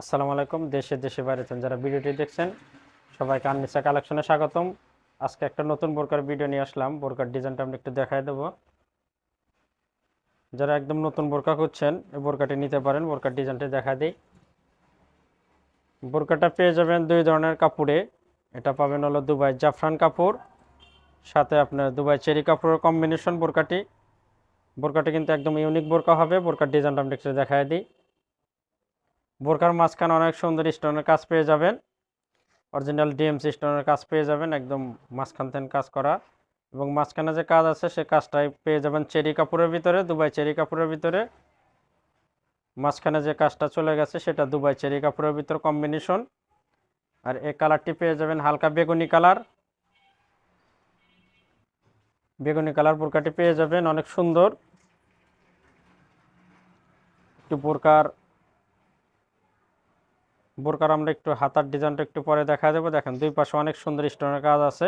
আসসালামু আলাইকুম, দেশে দেশে বাইরে যারা ভিডিওটি দেখছেন, সবাইকে আননিসা কালেকশনে স্বাগতম। আজকে একটা নতুন বোরকার ভিডিও নিয়ে আসলাম, বোরকার ডিজাইনটা আমি একটু দেখাই দেবো। যারা একদম নতুন বোরকা খুঁজছেন, এই বোরকাটি নিতে পারেন, বোরকার ডিজাইনটি দেখা দিই। বোরকাটা পেয়ে যাবেন দুই ধরনের কাপড়ে। এটা পাবেন হলো দুবাই জাফরান কাপড়, সাথে আপনার দুবাই চেরি কাপড়ের কম্বিনেশন বোরকাটি। বোরকাটি কিন্তু একদম ইউনিক বোরকা হবে, বোরকার ডিজাইনটা আমি একটু দেখাই দিই। বোরকার মাঝখানে অনেক সুন্দর স্টোনের কাজ পেয়ে যাবেন। অরিজিনাল ডিএমসি স্টোনের কাজ পেয়ে যাবেন, একদম মাঝখান থেকে কাজ করা। এবং মাঝখানে যে কাজ আছে, সে কাজটাই পেয়ে যাবেন চেরি কাপড়ের ভিতরে, দুবাই চেরি কাপড়ের ভিতরে। মাঝখানে যে কাজটা চলে গেছে, সেটা দুবাই চেরি কাপড়ের ভিতরে কম্বিনেশন আর এই কালারটি পেয়ে যাবেন হালকা বেগুনি কালার। বেগুনি কালার বোরকাটি পেয়ে যাবেন, অনেক সুন্দর। একটু বোরকার বোরকার আমরা একটু হাতার ডিজাইনটা একটু পরে দেখা দেবো দেখেন, দুই পাশে অনেক সুন্দর স্টোনের কাজ আছে।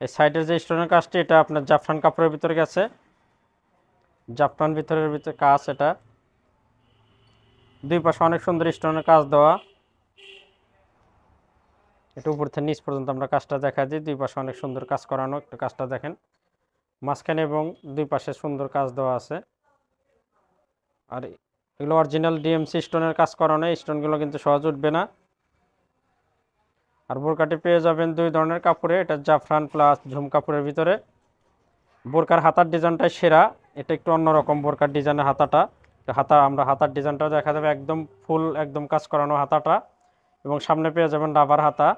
এই সাইডের যে স্টোনের কাজটি, এটা আপনার জাফরান কাপড়ের ভিতরে গেছে। জাফরান ভিতরের ভিতরে কাজ এটা। দুই পাশে অনেক সুন্দর স্টোনের কাজ দেওয়া। একটু উপর থেকে নিচ পর্যন্ত আমরা কাজটা দেখা দিই। দুই পাশে অনেক সুন্দর কাজ করানো একটু কাজটা দেখেন। মাঝখানে এবং দুই পাশে সুন্দর কাজ দেওয়া আছে। আর এগুলো অরিজিনাল ডিএমসি স্টোনের কাজ করানো স্টোনগুলো কিন্তু সহজ উঠবে না। আর বোরকাটি পেয়ে যাবেন দুই ধরনের কাপড়ে, এটা জাফরান প্লাস ঝুম কাপড়ের ভিতরে। বোরকার হাতার ডিজাইনটাই সেরা, এটা একটু অন্যরকম বোরকার ডিজাইনের হাতাটা। হাতা, আমরা হাতার ডিজাইনটাও দেখা যাবে, একদম ফুল একদম কাজ করানো হাতাটা। এবং সামনে পেয়ে যাবেন রাবার হাতা।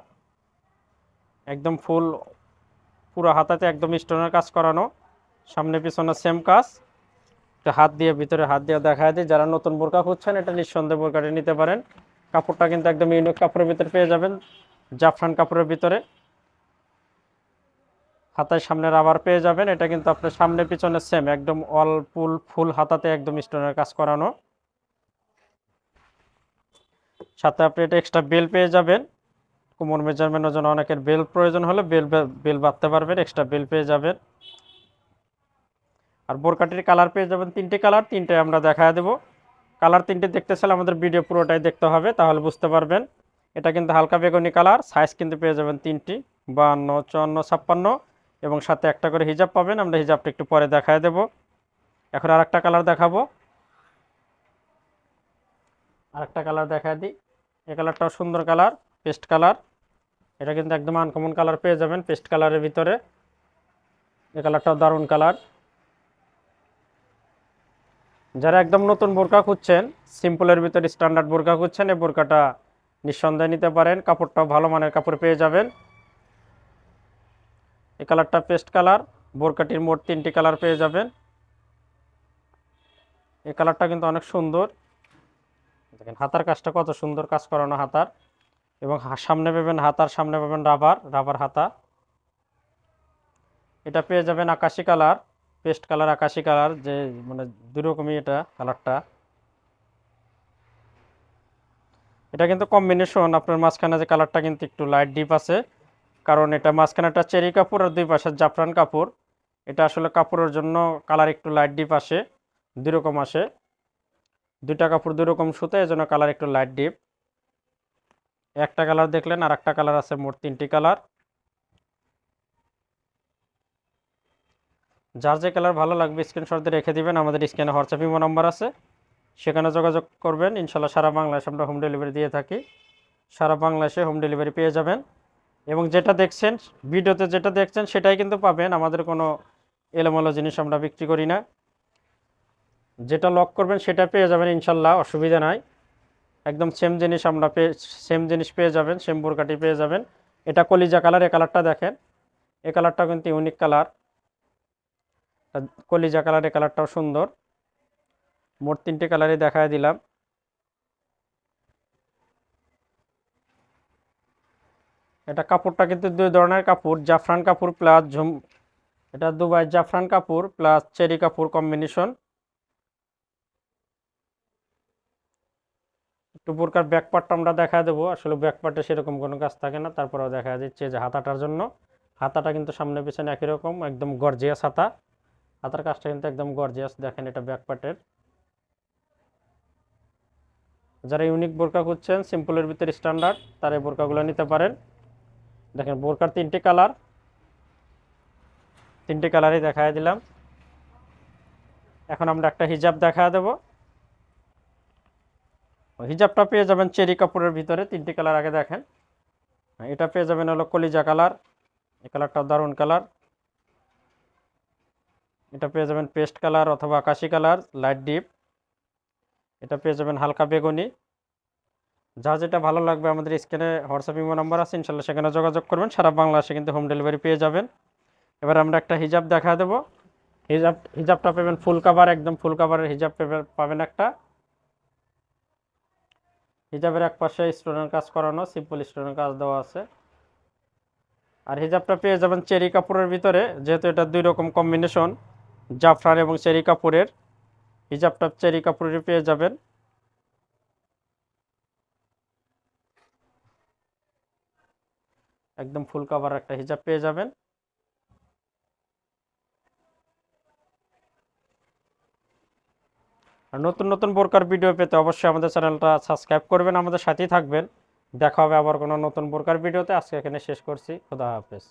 একদম ফুল পুরো হাতাতে একদম স্টোনের কাজ করানো। সামনে পিছনে সেম কাজ। একটা হাত দিয়ে, ভিতরে হাত দিয়ে দেখা দিই। যারা নতুন বোরকা খুঁজছেন, এটা নিঃসন্দেহে বোরকাটি নিতে পারেন। কাপড়টা কিন্তু একদম ইউনিক কাপড়ের ভিতরে পেয়ে যাবেন। জাফরান কাপড়ের ভিতরে। হাতায় সামনে রাবার পেয়ে যাবেন। এটা কিন্তু আপনার সামনে পিছনে সেম একদম অল ফুল ফুল হাতাতে একদম স্টোনের কাজ করানো। সাথে আপনি এটা এক্সট্রা বেল পেয়ে যাবেন। কোমর মেজারমেন্টের জন্য অনেকের বেল প্রয়োজন হলে বেল বেল বাঁধতে পারবেন এক্সট্রা বেল পেয়ে যাবেন। আর বোরকাটির কালার পেয়ে যাবেন তিনটে কালার, তিনটে আমরা দেখা দেবো। কালার তিনটে দেখতে চাইলে আমাদের ভিডিও পুরোটাই দেখতে হবে, তাহলে বুঝতে পারবেন। এটা কিন্তু হালকা বেগুনি কালার সাইজ কিন্তু পেয়ে যাবেন তিনটি বাহান্ন চুয়ান্ন, ছাপ্পান্ন, এবং সাথে একটা করে হিজাব পাবেন, আমরা হিজাবটা একটু পরে দেখায় দেব। এখন আর একটা কালার দেখাবো। আরেকটা কালার দেখায় দিই। এই কালারটাও সুন্দর কালার, পেস্ট কালার। এটা কিন্তু একদম আনকমন কালার পেয়ে যাবেন, পেস্ট কালারের ভিতরে। এই কালারটাও দারুণ কালার। যারা একদম নতুন বোরকা খুঁজছেন, সিম্পলের ভিতরে স্ট্যান্ডার্ড বোরকা খুঁজছেন, এই বোরকাটা নিঃসন্দেহে নিতে পারেন। কাপড়টাও ভালো মানের কাপড় পেয়ে যাবেন। এই কালারটা পেস্ট কালার, বোরকাটির মোট তিনটি কালার পেয়ে যাবেন। এই কালারটা কিন্তু অনেক সুন্দর। দেখেন, হাতার কাজটা কত সুন্দর কাজ করানো হাতার। এবং সামনে পাবেন হাতার, সামনে পাবেন রাবার রাবার হাতা। এটা পেয়ে যাবেন আকাশি কালার। পেস্ট কালার, আকাশি কালার, যে মানে দুরকমই এটা কালারটা। এটা কিন্তু কম্বিনেশন আপনার মাঝখানে যে কালারটা কিন্তু একটু লাইট ডিপ আছে, কারণ এটা মাঝখানে একটা চেরি কাপড় আর দুই পাশে জাফরান কাপড়। এটা আসলে কাপড়ের জন্য কালার একটু লাইট ডিপ আসে দুই রকম আসে। দুইটা কাপড় দুই রকম সুতো এই জন্য কালার একটু লাইট ডিপ একটা কালার দেখলেন আর একটা কালার আছে মোট তিনটি কালার যার যে কালার ভালো লাগবে স্ক্রিনশট দিয়ে রেখে দিবেন। আমাদের স্ক্রিনে হোয়াটসঅ্যাপ ইমো নাম্বার আছে। সেখানে যোগাযোগ করবেন। ইনশাল্লাহ সারা বাংলাদেশে আমরা হোম ডেলিভারি দিয়ে থাকি। সারা বাংলাদেশে হোম ডেলিভারি পেয়ে যাবেন। এবং যেটা দেখছেন, ভিডিওতে যেটা দেখছেন, সেটাই কিন্তু পাবেন। আমাদের কোনো এলোমেলো জিনিস আমরা বিক্রি করি না। যেটা লক করবেন, সেটা পেয়ে যাবেন ইনশাল্লাহ। অসুবিধা নাই। একদম সেম জিনিস আমরা পেয়ে সেম জিনিস পেয়ে যাবেন। সেম বোরকাটি পেয়ে যাবেন। এটা কলিজা কালার এ কালারটা দেখেন। এ কালারটা কিন্তু ইউনিক কালার কলিজা কালারের কালারটাও সুন্দর। মোট তিনটে কালারই দেখায় দিলাম। এটা কাপড়টা কিন্তু দুই ধরনের কাপড়, জাফরান কাপড় প্লাস ঝুম, এটা দুবাই জাফরান কাপড় প্লাস চেরি কাপড় কম্বিনেশন একটু বোরকার ব্যাক পার্টটা আমরা দেখা দেবো। আসলে ব্যাক পার্টে সেরকম কোনো কাজ থাকে না, তারপরেও দেখা দিচ্ছে যে হাতাটার জন্য। হাতাটা কিন্তু সামনে পিছনে একই রকম, একদম গর্জিয়াস হাতা। হাতার কাজটা কিন্তু একদম গর্জিয়াস দেখেন এটা ব্যাক পার্টের যারা ইউনিক বোরকা খুঁজছেন সিম্পলের ভিতরে স্ট্যান্ডার্ড তারা এই বোরকাগুলো নিতে পারেন। দেখেন বোরকার তিনটে কালার তিনটে কালারই দেখায় দিলাম। এখন আমরা একটা হিজাব দেখা দেব। হিজাবটা পেয়ে যাবেন চেরি কাপড়ের ভিতরে, তিনটে কালার আগে দেখেন। এটা পেয়ে যাবেন হলো কলিজা কালার এই কালারটা দারুণ কালার এটা পেয়ে যাবেন পেস্ট কালার অথবা আকাশি কালার, লাইট ডিপ। এটা পেয়ে যাবেন হালকা বেগুনি। যা যেটা ভালো লাগবে আমাদের স্ক্রিনে হোয়াটসঅ্যাপ ইমো নাম্বার আছে, ইনশাল্লাহ সেখানে যোগাযোগ করবেন। সারা বাংলাদেশে কিন্তু হোম ডেলিভারি পেয়ে যাবেন। এবার আমরা একটা হিজাব দেখা দেবো। হিজাব, হিজাবটা পাবেন ফুল কাভার, একদম ফুল কাভারের হিজাব পেবে- পাবেন একটা। হিজাবের এক পাশে স্টোনের কাজ করানো, সিম্পল স্টোনের কাজ দেওয়া আছে। আর হিজাবটা পেয়ে যাবেন চেরি কাপড়ের ভিতরে, যেহেতু এটা দুই রকম কম্বিনেশন। জাফরান এবং চেরি কাপড়ের হিজাবটা চেরি কাপড়ের পেয়ে যাবেন। একদম ফুল কাভার একটা হিজাব পেয়ে যাবেন। আর নতুন নতুন বোরকার ভিডিও পেতে অবশ্যই আমাদের চ্যানেলটা সাবস্ক্রাইব করবেন। আমাদের সাথেই থাকবেন। দেখা হবে আবার কোনো নতুন বোরকার ভিডিওতে। আজকে এখানে শেষ করছি। খোদা হাফেজ।